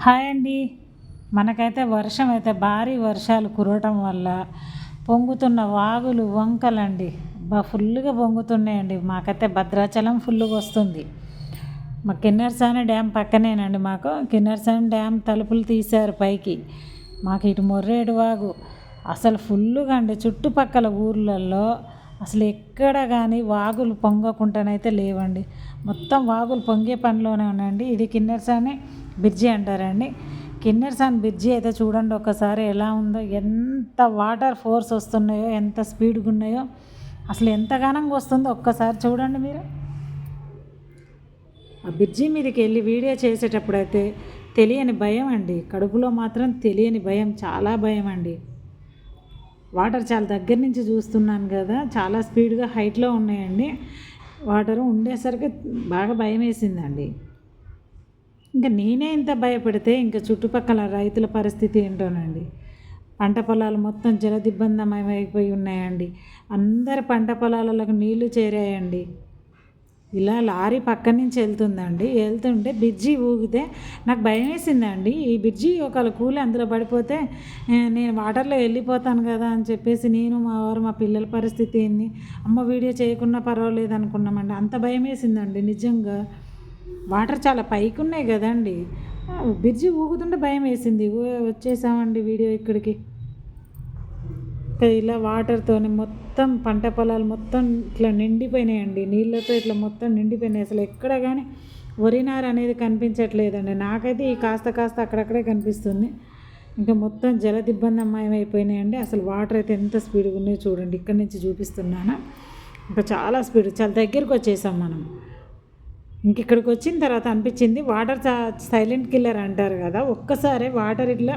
Hi అండి. మనకైతే వర్షం అయితే భారీ వర్షాలు కురవటం వల్ల పొంగుతున్న వాగులు వంకలండి. బా ఫుల్గా పొంగుతున్నాయండి. మాకైతే భద్రాచలం ఫుల్గా వస్తుంది. మా కిన్నెరసాని డ్యామ్ పక్కనేనండి మాకు. కిన్నెరసాని డ్యామ్ తలుపులు తీశారు పైకి. మాకు ఇటు మొర్రేడు వాగు. అసలు ఫుల్గా అండి. చుట్టుపక్కల ఊర్లలో అసలు ఎక్కడ కానీ వాగులు పొంగకుండానైతే లేవండి. మొత్తం వాగులు పొంగే పనిలోనే ఉన్నాయండి. ఇది కిన్నెరసాని బ్రిడ్జి అంటారండి కిన్నెరసాని బ్రిడ్జి అయితే చూడండి ఒకసారి ఎలా ఉందో ఎంత వాటర్ ఫోర్స్ వస్తున్నాయో ఎంత స్పీడ్గా ఉన్నాయో అసలు ఎంతగానంగా వస్తుందో ఒక్కసారి చూడండి మీరు. ఆ బ్రిడ్జి మీదకి వెళ్ళి వీడియో చేసేటప్పుడు అయితే తెలియని భయం అండి. కడుపులో మాత్రం తెలియని భయం చాలా భయం అండి. వాటర్ చాలా దగ్గర నుంచి చూస్తున్నాను కదా చాలా స్పీడ్గా హైట్లో ఉన్నాయండి. వాటర్ ఉండేసరికి బాగా భయం వేసిందండి ఇంకా నేనే ఇంత భయపడితే ఇంకా చుట్టుపక్కల రైతుల పరిస్థితి ఏంటోనండి? పంట పొలాలు మొత్తం జలదిబ్బందమైపోయి ఉన్నాయండి. అందరి పంట పొలాలకు నీళ్ళు చేరాయండి. ఇలా లారీ పక్క నుంచి వెళ్తుందండి. వెళ్తుంటే బ్రిడ్జి ఊగితే నాకు భయం వేసిందండి ఈ బ్రిడ్జి ఒకవేళ కూలి అందులో పడిపోతే నేను వాటర్లో వెళ్ళిపోతాను కదా అని చెప్పేసి నేను మా వారు మా పిల్లల పరిస్థితి ఏంది? అమ్మ వీడియో చేయకుండా పర్వాలేదు అనుకున్నామండి. అంత భయం వేసిందండి నిజంగా. వాటర్ చాలా పైకి ఉన్నాయి కదండి బ్రిడ్జి ఊగుతుంటే భయం వేసింది. వచ్చేసామండి వీడియో ఇక్కడికి. ఇలా వాటర్తోని మొత్తం పంట పొలాలు మొత్తం ఇట్లా నిండిపోయినాయండి. నీళ్ళతో ఇట్లా మొత్తం నిండిపోయినాయి. అసలు ఎక్కడ కానీ వరినారు అనేది కనిపించట్లేదండి. నాకైతే ఈ కాస్త కాస్త అక్కడక్కడే కనిపిస్తుంది. ఇంకా మొత్తం జలదిబ్బందమయం అయిపోయినాయండి. అసలు వాటర్ అయితే ఎంత స్పీడ్గా ఉన్నాయో చూడండి. ఇక్కడి నుంచి చూపిస్తున్నాను. ఇంకా చాలా స్పీడ్ చాలా దగ్గరికి వచ్చేసాం మనం. ఇంక ఇక్కడికి వచ్చిన తర్వాత అనిపించింది వాటర్ సైలెంట్ కిల్లర్ అంటారు కదా ఒక్కసారి వాటర్ ఇట్లా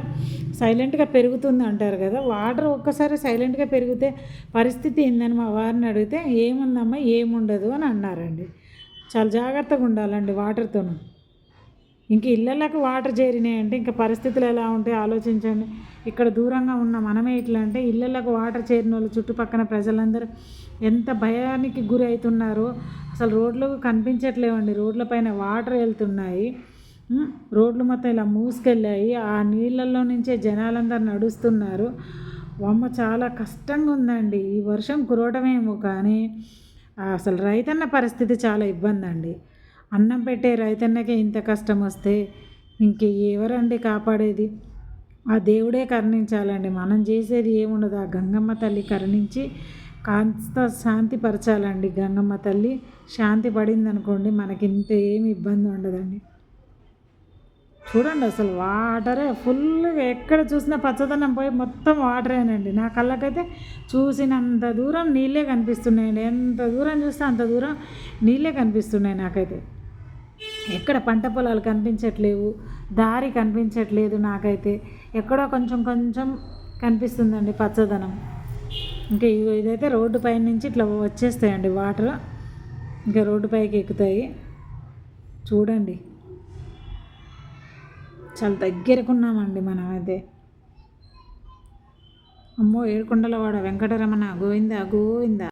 సైలెంట్గా పెరుగుతుంది అంటారు కదా వాటర్ ఒక్కసారి సైలెంట్గా పెరిగితే పరిస్థితి ఏందని మా వారిని అడిగితే ఏముందమ్మా ఏముండదు అని అన్నారండి. చాలా జాగ్రత్తగా ఉండాలండి వాటర్తోనూ. ఇంక ఇళ్ళలకు వాటర్ చేరినాయంటే ఇంకా పరిస్థితులు ఎలా ఉంటాయి ఆలోచించండి. ఇక్కడ దూరంగా ఉన్న మనమే ఇట్లా అంటే ఇళ్ళకు వాటర్ చేరిన వాళ్ళు చుట్టుపక్కల ప్రజలందరూ ఎంత భయానికి గురి అవుతున్నారో అసలు రోడ్లు కనిపించట్లేవండి. రోడ్ల పైన వాటర్ వెళ్తున్నాయి. రోడ్లు మొత్తం ఇలా మూసుకెళ్ళాయి. ఆ నీళ్ళల్లో నుంచే జనాలందరూ నడుస్తున్నారు. అమ్మ చాలా కష్టంగా ఉందండి. ఈ వర్షం కురవటమేమో కానీ అసలు రైతన్న పరిస్థితి చాలా ఇబ్బంది అండి అన్నం పెట్టే రైతన్నకే ఇంత కష్టం వస్తే ఇంక ఎవరండి కాపాడేది? ఆ దేవుడే కరుణించాలండి. మనం చేసేది ఏముండదు. ఆ గంగమ్మ తల్లి కరుణించి కాస్త శాంతిపరచాలండి గంగమ్మ తల్లి. శాంతి పడింది అనుకోండి మనకి ఇంత ఏమి ఇబ్బంది ఉండదండి. చూడండి అసలు వాటరే ఫుల్గా ఎక్కడ చూసినా పచ్చదనం పోయి మొత్తం వాటరేనండి. నా కళ్ళకైతే చూసినంత దూరం నీళ్ళే కనిపిస్తున్నాయండి. ఎంత దూరం చూస్తే అంత దూరం నీళ్ళే కనిపిస్తున్నాయి నాకైతే. ఎక్కడ పంట పొలాలు కనిపించట్లేవు దారి కనిపించట్లేదు నాకైతే. ఎక్కడో కొంచెం కొంచెం కనిపిస్తుందండి పచ్చదనం. ఇంకా ఇదైతే రోడ్డు పైన నుంచి ఇట్లా వచ్చేస్తాయండి వాటర్. ఇంకా రోడ్డు పైకి ఎక్కుతాయి. చూడండి. చాలా దగ్గరకున్నామండి మనం అయితే అమ్మో ఏడుకొండలవాడ. వెంకటరమణ గోవింద గోవింద.